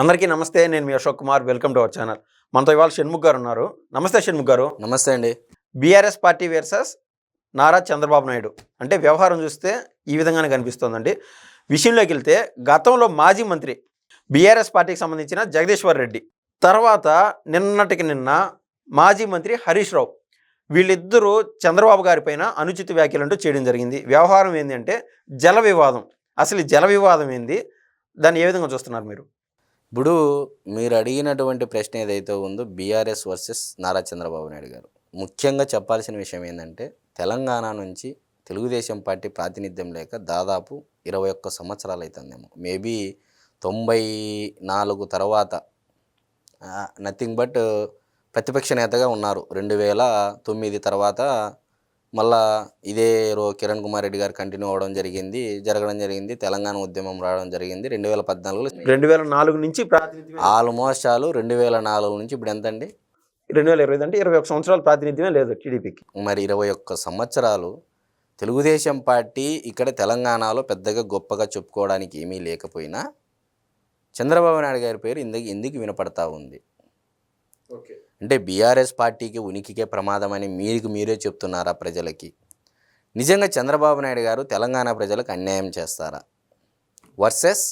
అందరికీ నమస్తే నేను మీ Ashok Kumar welcome to our channel. మనతో ఇవాళ షణ్ముఖ్ గారు ఉన్నారు. నమస్తే షణ్ముఖ్ గారు. నమస్తే అండి. BRS party versus Nara Chandrababu Naidu. అంటే వ్యవహారం చూస్తే ఈ విధంగానే కనిపిస్తోందండి. విషయంలోకి వెళ్తే గతంలో మాజీ మంత్రి బీఆర్ఎస్ పార్టీకి సంబంధించిన జగదీశ్వర్ రెడ్డి తర్వాత నిన్నటికి నిన్న మాజీ మంత్రి హరీష్ రావు వీళ్ళిద్దరూ చంద్రబాబు గారి పైన అనుచిత వ్యాఖ్యలు అంటూ చేయడం జరిగింది. వ్యవహారం ఏంటి అంటే జల వివాదం అసలు జల వివాదం ఏంది? దాన్ని ఏ విధంగా చూస్తున్నారు మీరు? ఇప్పుడు మీరు అడిగినటువంటి ప్రశ్న ఏదైతే ఉందో బీఆర్ఎస్ వర్సెస్ నారా చంద్రబాబు నాయుడు గారు. ముఖ్యంగా చెప్పాల్సిన విషయం ఏంటంటే తెలంగాణ నుంచి తెలుగుదేశం పార్టీ ప్రాతినిధ్యం లేక దాదాపు ఇరవై ఒక్క సంవత్సరాలు అవుతుందేమో మేబీ తొంభై నాలుగు తర్వాత నథింగ్ బట్ ప్రతిపక్ష నేతగా ఉన్నారు. రెండు వేల తొమ్మిది తర్వాత మళ్ళా ఇదే రో కిరణ్ కుమార్ రెడ్డి గారు కంటిన్యూ అవ్వడం జరిగింది జరగడం జరిగింది తెలంగాణ ఉద్యమం రావడం జరిగింది. రెండు వేల పద్నాలుగులో రెండు వేల నాలుగు నుంచి ప్రాతినిధ్యం ఆల్మోస్ట్ చాలు రెండు వేల నాలుగు నుంచి ఇప్పుడు ఎంత అండి రెండు వేల ఇరవై అంటే ఇరవై ఒక సంవత్సరాల ప్రాతినిధ్యమే లేదు టీడీపీకి. మరి ఇరవై ఒక్క సంవత్సరాలు తెలుగుదేశం పార్టీ ఇక్కడ తెలంగాణలో పెద్దగా గొప్పగా చెప్పుకోవడానికి ఏమీ లేకపోయినా చంద్రబాబు నాయుడు గారి పేరు ఇందుకు ఎందుకు వినపడతా ఉంది. ఓకే. అంటే బీఆర్ఎస్ పార్టీకి ఉనికికే ప్రమాదమని మీకు మీరే చెప్తున్నారా ప్రజలకి? నిజంగా చంద్రబాబు నాయుడు గారు తెలంగాణ ప్రజలకు అన్యాయం చేస్తారా? వర్సెస్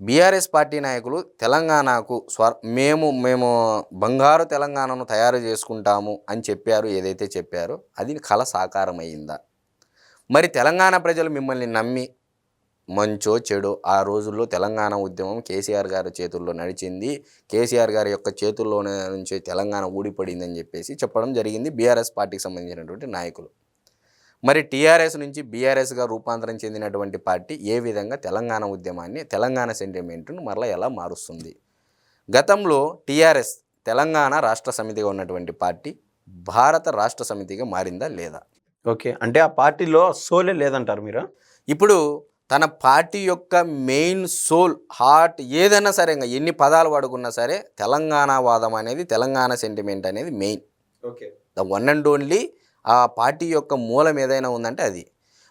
బీఆర్ఎస్ పార్టీ నాయకులు తెలంగాణకు స్వ మేము మేము బంగారు తెలంగాణను తయారు చేసుకుంటాము అని చెప్పారు ఏదైతే చెప్పారో అది కళ సాకారం అయ్యిందా మరి తెలంగాణ ప్రజలు మిమ్మల్ని నమ్మి మంచో చెడో ఆ రోజుల్లో తెలంగాణ ఉద్యమం కేసీఆర్ గారి చేతుల్లో నడిచింది. కేసీఆర్ గారి యొక్క చేతుల్లో నుంచి తెలంగాణ ఊడిపడిందని చెప్పేసి చెప్పడం జరిగింది బీఆర్ఎస్ పార్టీకి సంబంధించినటువంటి నాయకులు. మరి టీఆర్ఎస్ నుంచి బీఆర్ఎస్గా రూపాంతరం చెందినటువంటి పార్టీ ఏ విధంగా తెలంగాణ ఉద్యమాన్ని తెలంగాణ సెంటిమెంట్ను మరలా ఎలా మారుస్తుంది? గతంలో టీఆర్ఎస్ తెలంగాణ రాష్ట్ర సమితిగా ఉన్నటువంటి పార్టీ భారత రాష్ట్ర సమితిగా మారిందా లేదా? ఓకే. అంటే ఆ పార్టీలో సోలే లేదంటారు మీరు? ఇప్పుడు తన పార్టీ యొక్క మెయిన్ సోల్ హార్ట్ ఏదైనా సరే ఇంకా ఎన్ని పదాలు వాడుకున్నా సరే తెలంగాణ వాదం అనేది తెలంగాణ సెంటిమెంట్ అనేది main. Okay. The one and only ఆ పార్టీ యొక్క మూలం ఏదైనా ఉందంటే అది.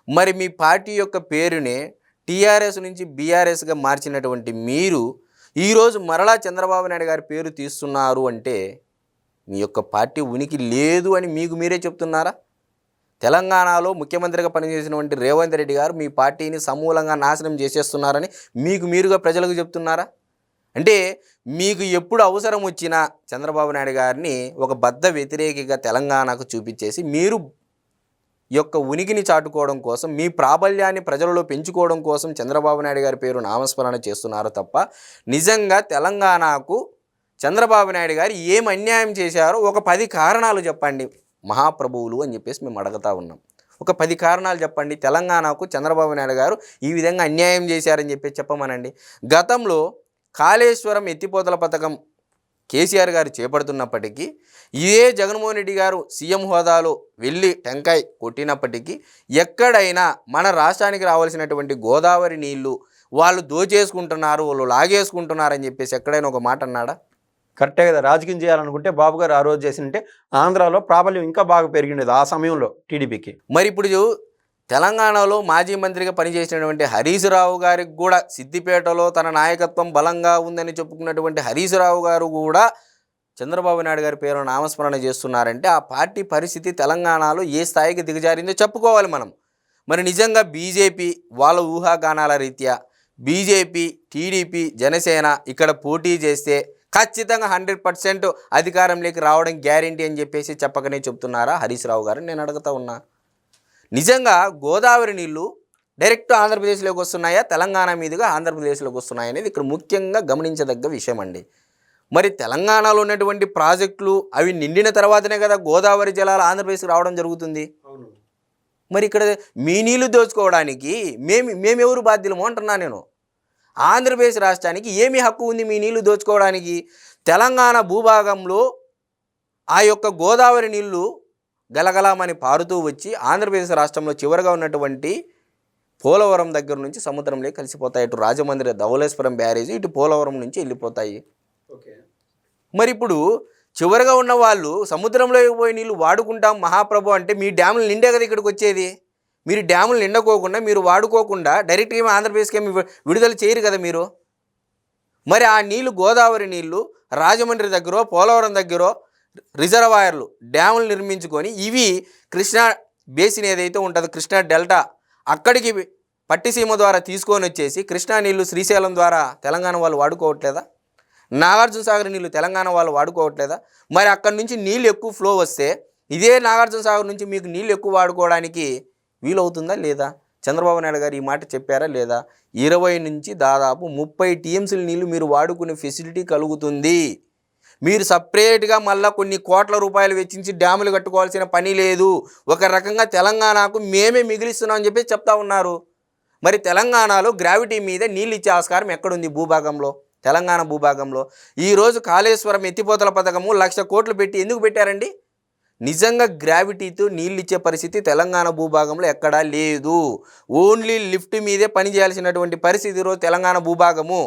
మరి మీ పార్టీ యొక్క పేరునే టీఆర్ఎస్ నుంచి బీఆర్ఎస్గా మార్చినటువంటి మీరు ఈరోజు మరలా చంద్రబాబు నాయుడు గారి పేరు తీస్తున్నారు అంటే మీ యొక్క పార్టీ ఉనికి లేదు అని మీకు మీరే చెప్తున్నారా? తెలంగాణలో ముఖ్యమంత్రిగా పనిచేసినటువంటి రేవంత్ రెడ్డి గారు మీ పార్టీని సమూలంగా నాశనం చేసేస్తున్నారని మీకు మీరుగా ప్రజలకు చెప్తున్నారా? అంటే మీకు ఎప్పుడు అవసరం వచ్చినా చంద్రబాబు నాయుడు గారిని ఒక బద్ద వ్యతిరేకిగా తెలంగాణకు చూపించేసి మీరు యొక్క ఉనికిని చాటుకోవడం కోసం మీ ప్రాబల్యాన్ని ప్రజలలో పెంచుకోవడం కోసం చంద్రబాబు నాయుడు గారి పేరు నామస్మరణ చేస్తున్నారు తప్ప నిజంగా తెలంగాణకు చంద్రబాబు నాయుడు గారు ఏం అన్యాయం చేశారో ఒక పది కారణాలు చెప్పండి. మహాప్రభువులు అని చెప్పేసి మేము అడగతా ఉన్నాం. ఒక పది కారణాలు చెప్పండి. తెలంగాణకు చంద్రబాబు నాయుడు గారు ఈ విధంగా అన్యాయం చేశారని చెప్పి చెప్పమనండి. గతంలో కాళేశ్వరం ఎత్తిపోతల పథకం కేసీఆర్ గారు చేపడుతున్నప్పటికీ ఇదే జగన్మోహన్ రెడ్డి గారు సీఎం హోదాలో వెళ్ళి టెంకాయ్ కొట్టినప్పటికీ ఎక్కడైనా మన రాష్ట్రానికి రావాల్సినటువంటి గోదావరి నీళ్ళు వాళ్ళు దోచేసుకుంటున్నారు వాళ్ళు లాగేసుకుంటున్నారని చెప్పేసి ఎక్కడైనా ఒక మాట అన్నాడా? కరెక్టే కదా. రాజకీయం చేయాలనుకుంటే బాబు గారు ఆ రోజు చేసింటే ఆంధ్రాలో ప్రాబల్యం ఇంకా బాగా పెరిగిండేది ఆ సమయంలో టీడీపీకి. మరి ఇప్పుడు చూ- తెలంగాణలో మాజీ మంత్రిగా పనిచేసినటువంటి హరీష్ రావు గారికి కూడా సిద్దిపేటలో తన నాయకత్వం బలంగా ఉందని చెప్పుకున్నటువంటి హరీష్ రావు గారు కూడా చంద్రబాబు నాయుడు గారి పేరు నామస్మరణ చేస్తున్నారంటే ఆ పార్టీ పరిస్థితి తెలంగాణలో ఏ స్థాయికి దిగజారిందో చెప్పుకోవాలి మనం. మరి నిజంగా బీజేపీ వాళ్ళ ఊహాగానాల రీత్యా బీజేపీ టీడీపీ జనసేన ఇక్కడ పోటీ చేస్తే ఖచ్చితంగా హండ్రెడ్ పర్సెంట్ అధికారంలోకి రావడం గ్యారంటీ అని చెప్పేసి చెప్పకనే చెప్తున్నారా? హరీష్ రావు గారు నేను అడుగుతా ఉన్నా. నిజంగా గోదావరి నీళ్ళు డైరెక్ట్ ఆంధ్రప్రదేశ్లోకి వస్తున్నాయా? తెలంగాణ మీదుగా ఆంధ్రప్రదేశ్లోకి వస్తున్నాయా అనేది ఇక్కడ ముఖ్యంగా గమనించదగ్గ విషయం అండి. మరి తెలంగాణలో ఉన్నటువంటి ప్రాజెక్టులు అవి నిండిన తర్వాతనే కదా గోదావరి జలాలు ఆంధ్రప్రదేశ్కి రావడం జరుగుతుంది. మరి ఇక్కడ మీ నీళ్ళు దోచుకోవడానికి మేము మేమెవరు బాధ్యులము అంటున్నా నేను. ఆంధ్రప్రదేశ్ రాష్ట్రానికి ఏమి హక్కు ఉంది మీ నీళ్ళు దోచుకోవడానికి? తెలంగాణ భూభాగంలో ఆ యొక్క గోదావరి నీళ్ళు గలగలమని పారుతూ వచ్చి ఆంధ్రప్రదేశ్ రాష్ట్రంలో చివరగా ఉన్నటువంటి పోలవరం దగ్గర నుంచి సముద్రంలోకి కలిసిపోతాయి. ఇటు రాజమండ్రి ధవళేశ్వరం బ్యారేజ్ ఇటు పోలవరం నుంచి వెళ్ళిపోతాయి. మరి ఇప్పుడు చివరగా ఉన్న వాళ్ళు సముద్రంలోకి పోయి నీళ్ళు వాడుకుంటాం మహాప్రభు అంటే మీ డ్యాములు నిండే కదా ఇక్కడికి వచ్చేది? మీరు డ్యాములు నిండకోకుండా మీరు వాడుకోకుండా డైరెక్ట్గా ఏమి ఆంధ్రప్రదేశ్కి ఏమి విడుదల చేయరు కదా మీరు? మరి ఆ నీళ్ళు గోదావరి నీళ్ళు రాజమండ్రి దగ్గర పోలవరం దగ్గర రిజర్వాయర్లు డ్యాములు నిర్మించుకొని ఇవి కృష్ణా బేసిన్ ఏదైతే ఉంటుందో కృష్ణా డెల్టా అక్కడికి పట్టిసీమ ద్వారా తీసుకొని వచ్చేసి కృష్ణా నీళ్ళు శ్రీశైలం ద్వారా తెలంగాణ వాళ్ళు వాడుకోవట్లేదా? నాగార్జున సాగర్ నీళ్ళు తెలంగాణ వాళ్ళు వాడుకోవట్లేదా? మరి అక్కడి నుంచి నీళ్ళు ఎక్కువ ఫ్లో వస్తే ఇదే నాగార్జున సాగర్ నుంచి మీకు నీళ్ళు ఎక్కువ వాడుకోవడానికి వీలవుతుందా లేదా? చంద్రబాబు నాయుడు గారు ఈ మాట చెప్పారా లేదా? ఇరవై నుంచి దాదాపు ముప్పై టీఎంసీల నీళ్ళు మీరు వాడుకునే ఫెసిలిటీ కలుగుతుంది. మీరు సపరేట్గా మళ్ళీ కొన్ని కోట్ల రూపాయలు వెచ్చించి డ్యాములు కట్టుకోవాల్సిన పని లేదు. ఒక రకంగా తెలంగాణకు మేమే మిగిలిస్తున్నాం అని చెప్పి చెప్తా ఉన్నారు. మరి తెలంగాణలో గ్రావిటీ మీద నీళ్ళు ఇచ్చే ఆస్కారం ఎక్కడుంది భూభాగంలో? తెలంగాణ భూభాగంలో. ఈరోజు కాళేశ్వరం ఎత్తిపోతల పథకము లక్ష కోట్లు పెట్టి ఎందుకు పెట్టారండి? నిజంగా గ్రావిటీతో నీళ్ళు ఇచ్చే పరిస్థితి తెలంగాణ భూభాగంలో ఎక్కడా లేదు. ఓన్లీ లిఫ్ట్ మీదే పనిచేయాల్సినటువంటి పరిస్థితి ఈరోజు తెలంగాణ భూభాగము.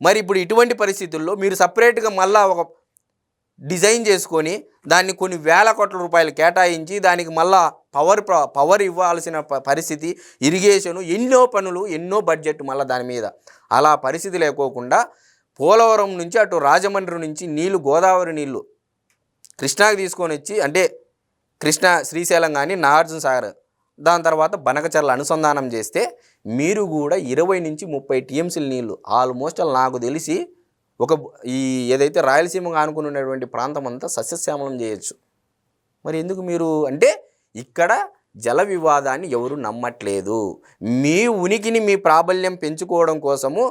మరి ఇప్పుడు ఇటువంటి పరిస్థితుల్లో మీరు సపరేట్గా మళ్ళా ఒక డిజైన్ చేసుకొని దాన్ని కొన్ని వేల కోట్ల రూపాయలు కేటాయించి దానికి మళ్ళా పవర్ పవర్ ఇవ్వాల్సిన పరిస్థితి ఇరిగేషను ఎన్నో పనులు ఎన్నో బడ్జెట్ మళ్ళీ దాని మీద. అలా పరిస్థితి లేకోకుండా పోలవరం నుంచి అటు రాజమండ్రి నుంచి నీళ్ళు గోదావరి నీళ్ళు కృష్ణాకి తీసుకొని వచ్చి అంటే కృష్ణ శ్రీశైలం కానీ నాగార్జున సాగర్ దాని తర్వాత బనకచర్ల అనుసంధానం చేస్తే మీరు కూడా ఇరవై నుంచి ముప్పై టీఎంసీల నీళ్ళు ఆల్మోస్ట్ నాకు తెలిసి ఒక ఈ ఏదైతే రాయలసీమగా ఆనుకుని ఉన్నటువంటి ప్రాంతం అంతా సస్యశ్యామలం చేయొచ్చు. మరి ఎందుకు మీరు అంటే ఇక్కడ జల వివాదాన్ని ఎవరు నమ్మట్లేదు. మీ ఉనికిని మీ ప్రాబల్యం పెంచుకోవడం కోసము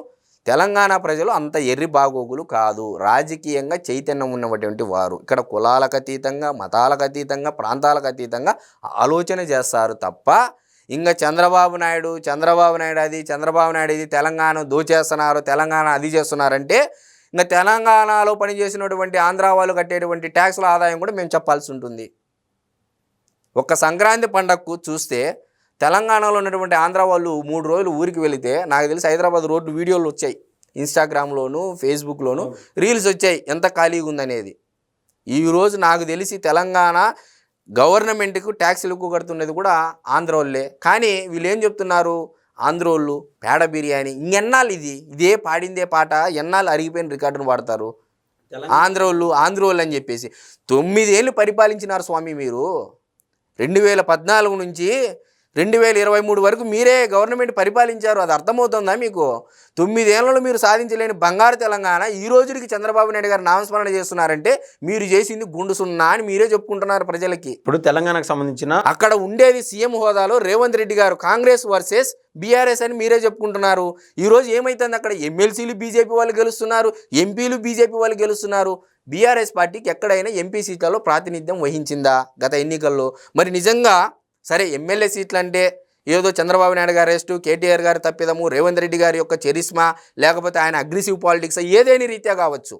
తెలంగాణ ప్రజలు అంత ఎర్రి బాగోగులు కాదు. రాజకీయంగా చైతన్యం ఉన్నటువంటి వారు. ఇక్కడ కులాలకు అతీతంగా మతాలకు అతీతంగా ప్రాంతాలకు అతీతంగా ఆలోచన చేస్తారు తప్ప ఇంకా చంద్రబాబు నాయుడు చంద్రబాబు నాయుడు అది చంద్రబాబు నాయుడు ఇది తెలంగాణ దోచేస్తున్నారు తెలంగాణ అది చేస్తున్నారంటే ఇంకా తెలంగాణలో పనిచేసినటువంటి ఆంధ్ర వాళ్ళు కట్టేటువంటి ట్యాక్స్ల ఆదాయం కూడా మేము చెప్పాల్సి ఉంటుంది. ఒక్క సంక్రాంతి పండగకు చూస్తే తెలంగాణలో ఉన్నటువంటి ఆంధ్ర వాళ్ళు మూడు రోజులు ఊరికి వెళితే నాకు తెలిసి హైదరాబాద్ రోడ్డు వీడియోలు వచ్చాయి. ఇన్స్టాగ్రామ్లోను ఫేస్బుక్లోను రీల్స్ వచ్చాయి. ఎంత ఖాళీగా ఉందనేది. ఈరోజు నాకు తెలిసి తెలంగాణ గవర్నమెంట్కు ట్యాక్స్లు ఎక్కువ కడుతున్నది కూడా ఆంధ్ర వాళ్ళే. కానీ వీళ్ళు ఏం చెప్తున్నారు? ఆంధ్రోళ్ళు పేడ బిర్యానీ. ఇంకెన్నాళ్ళు ఇది ఇదే పాడిందే పాట ఎన్నాళ్ళు అరిగిపోయిన రికార్డును వాడతారు? ఆంధ్రోళ్ళు ఆంధ్రోళ్ళు అని చెప్పేసి. తొమ్మిదేళ్ళు పరిపాలించినారు స్వామి మీరు. రెండు వేల పద్నాలుగు నుంచి రెండు వేల ఇరవై మూడు వరకు మీరే గవర్నమెంట్ పరిపాలించారు. అది అర్థమవుతుందా మీకు? తొమ్మిదేళ్ళలో మీరు సాధించలేని బంగారు తెలంగాణ ఈ రోజుకి చంద్రబాబు నాయుడు గారు నామస్మరణ చేస్తున్నారంటే మీరు చేసింది గుండు సున్నా అని మీరే చెప్పుకుంటున్నారు ప్రజలకి. ఇప్పుడు తెలంగాణకు సంబంధించిన అక్కడ ఉండేది సీఎం హోదాలో రేవంత్ రెడ్డి గారు కాంగ్రెస్ వర్సెస్ బీఆర్ఎస్ అని మీరే చెప్పుకుంటున్నారు. ఈరోజు ఏమైతుంది అక్కడ? ఎమ్మెల్సీలు బీజేపీ వాళ్ళు గెలుస్తున్నారు ఎంపీలు బీజేపీ వాళ్ళు గెలుస్తున్నారు. బీఆర్ఎస్ పార్టీకి ఎక్కడైనా ఎంపీ సీట్లలో ప్రాతినిధ్యం వహించిందా గత ఎన్నికల్లో? మరి నిజంగా సరే ఎమ్మెల్యే సీట్లు అంటే ఏదో చంద్రబాబు నాయుడు గారి అరెస్టు కేటీఆర్ గారి తప్పిదము రేవంత్ రెడ్డి గారి యొక్క చరిస్మా లేకపోతే ఆయన అగ్రెసివ్ పాలిటిక్స్ ఏదేని రీత్యా కావచ్చు.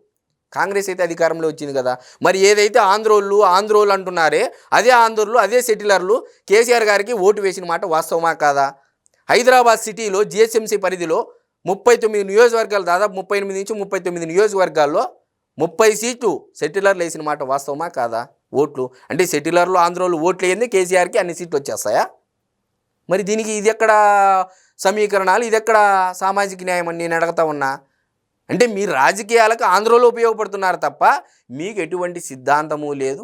కాంగ్రెస్ అయితే అధికారంలో వచ్చింది కదా. మరి ఏదైతే ఆంధ్రోళ్ళు ఆంధ్రోళ్ళు అంటున్నారే అదే ఆంధ్రులు అదే సెటిలర్లు కేసీఆర్ గారికి ఓటు వేసిన మాట వాస్తవమా కాదా? హైదరాబాద్ సిటీలో జిహెచ్ఎంసీ పరిధిలో ముప్పై తొమ్మిది నియోజకవర్గాలు దాదాపు ముప్పై ఎనిమిది నుంచి ముప్పై తొమ్మిది నియోజకవర్గాల్లో ముప్పై సీట్లు సెటిలర్లు వేసిన మాట వాస్తవమా కాదా? ఓట్లు. అంటే సెటిలర్లు ఆంధ్రోళ్ళు ఓట్లు వేయండి కేసీఆర్కి అన్ని సీట్లు వచ్చేస్తాయా? మరి దీనికి ఇది ఎక్కడ సమీకరణాలు? ఇది ఎక్కడ సామాజిక న్యాయం అని నేను అడుగుతా ఉన్నా? అంటే మీ రాజకీయాలకు ఆంధ్రలో ఉపయోగపడుతున్నారు తప్ప మీకు ఎటువంటి సిద్ధాంతము లేదు.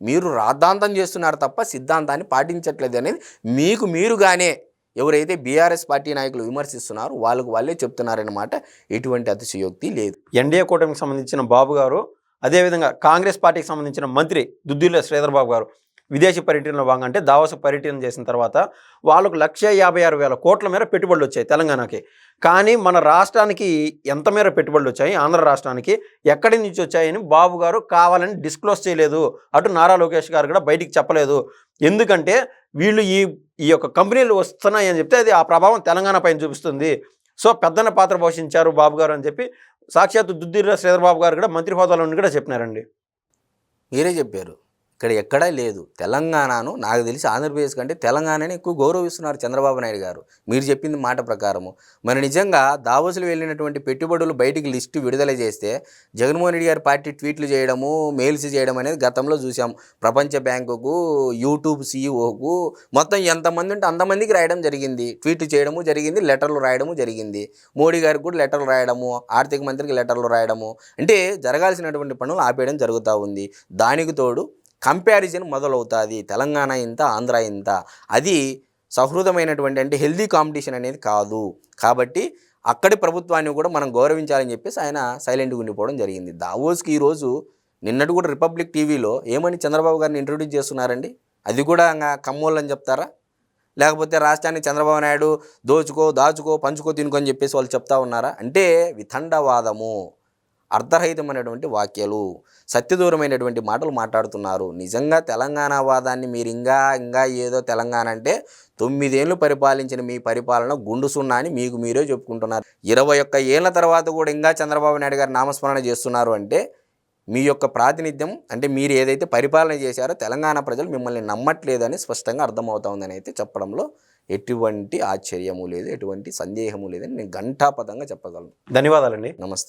మీరు రాద్ధాంతం చేస్తున్నారు తప్ప సిద్ధాంతాన్ని పాటించట్లేదు అనేది మీకు మీరుగానే ఎవరైతే బీఆర్ఎస్ పార్టీ నాయకులు విమర్శిస్తున్నారో వాళ్ళకు వాళ్ళే చెప్తున్నారన్నమాట. ఎటువంటి అతిశయోక్తి లేదు. ఎన్డీఏ కూటమికి సంబంధించిన బాబు గారు అదేవిధంగా కాంగ్రెస్ పార్టీకి సంబంధించిన మంత్రి దుద్దిల్ల శ్రీధర్బాబు గారు విదేశీ పర్యటనలో భాగంగా అంటే పర్యటన చేసిన తర్వాత వాళ్ళకు లక్ష యాభై ఆరు వేల కోట్ల మేర పెట్టుబడులు వచ్చాయి తెలంగాణకి. కానీ మన రాష్ట్రానికి ఎంత మేర పెట్టుబడులు వచ్చాయి? ఆంధ్ర రాష్ట్రానికి ఎక్కడి నుంచి వచ్చాయని బాబు గారు కావాలని డిస్క్లోజ్ చేయలేదు. అటు నారా లోకేష్ గారు కూడా బయటికి చెప్పలేదు. ఎందుకంటే వీళ్ళు ఈ ఈ యొక్క కంపెనీలు వస్తున్నాయి అని చెప్తే అది ఆ ప్రభావం తెలంగాణ పైన చూపిస్తుంది. సో పెద్దన పాత్ర పోషించారు బాబు గారు అని చెప్పి సాక్షాత్ దుద్దిర్ర శ్రీధర్ బాబు గారు కూడా మంత్రి హోదాలో ఉండి కూడా చెప్పినారండి. మీరే చెప్పారు. ఇక్కడ ఎక్కడా లేదు. తెలంగాణను నాకు తెలిసి ఆంధ్రప్రదేశ్ కంటే తెలంగాణని ఎక్కువ గౌరవిస్తున్నారు చంద్రబాబు నాయుడు గారు. మీరు చెప్పింది మాట ప్రకారము. మరి నిజంగా దావోసులు వెళ్ళినటువంటి పెట్టుబడులు బయటికి లిస్టు విడుదల చేస్తే జగన్మోహన్ రెడ్డి గారి పార్టీ ట్వీట్లు చేయడము మెయిల్స్ చేయడం అనేది గతంలో చూసాం. ప్రపంచ బ్యాంకుకు యూట్యూబ్ సీఈఓకు మొత్తం ఎంతమంది ఉంటే అంతమందికి రాయడం జరిగింది. ట్వీట్లు చేయడము జరిగింది లెటర్లు రాయడము జరిగింది. మోడీ గారికి కూడా లెటర్లు రాయడము ఆర్థిక మంత్రికి లెటర్లు రాయడము. అంటే జరగాల్సినటువంటి పనులు ఆపేయడం జరుగుతూ ఉంది. దానికి తోడు కంపారిజన్ మొదలవుతుంది తెలంగాణ ఇంత ఆంధ్ర ఇంత. అది సహృదమైనటువంటి అంటే హెల్దీ కాంపిటీషన్ అనేది కాదు. కాబట్టి అక్కడి ప్రభుత్వాన్ని కూడా మనం గౌరవించాలని చెప్పేసి ఆయన సైలెంట్గా ఉండిపోవడం జరిగింది. దావోస్కి ఈరోజు నిన్నటి కూడా రిపబ్లిక్ టీవీలో ఏమని చంద్రబాబు గారిని ఇంట్రొడ్యూస్ చేస్తున్నారండి? అది కూడా ఇంకా కమ్మోళ్ళని చెప్తారా? లేకపోతే రాష్ట్రాన్ని చంద్రబాబు నాయుడు దోచుకో దాచుకో పంచుకో తినుకో అని చెప్పేసి వాళ్ళు చెప్తా ఉన్నారా? అంటే వితండవాదము. అర్ధరహితమైనటువంటి వాక్యాలు సత్యదూరమైనటువంటి మాటలు మాట్లాడుతున్నారు. నిజంగా తెలంగాణ వాదాన్ని మీరు ఇంకా ఇంకా ఏదో తెలంగాణ అంటే తొమ్మిదేళ్ళు పరిపాలించిన మీ పరిపాలన గుండు సున్నా అని మీకు మీరే చెప్పుకుంటున్నారు. ఇరవై ఒక్క ఏళ్ళ తర్వాత కూడా ఇంకా చంద్రబాబు నాయుడు గారు నామస్మరణ చేస్తున్నారు అంటే మీ యొక్క ప్రాతినిధ్యం అంటే మీరు ఏదైతే పరిపాలన చేశారో తెలంగాణ ప్రజలు మిమ్మల్ని నమ్మట్లేదని స్పష్టంగా అర్థమవుతా ఉందని అయితే చెప్పడంలో ఎటువంటి ఆశ్చర్యము లేదు ఎటువంటి సందేహము లేదని నేను ఘంటాపథంగా చెప్పగలను. ధన్యవాదాలండి. నమస్తే.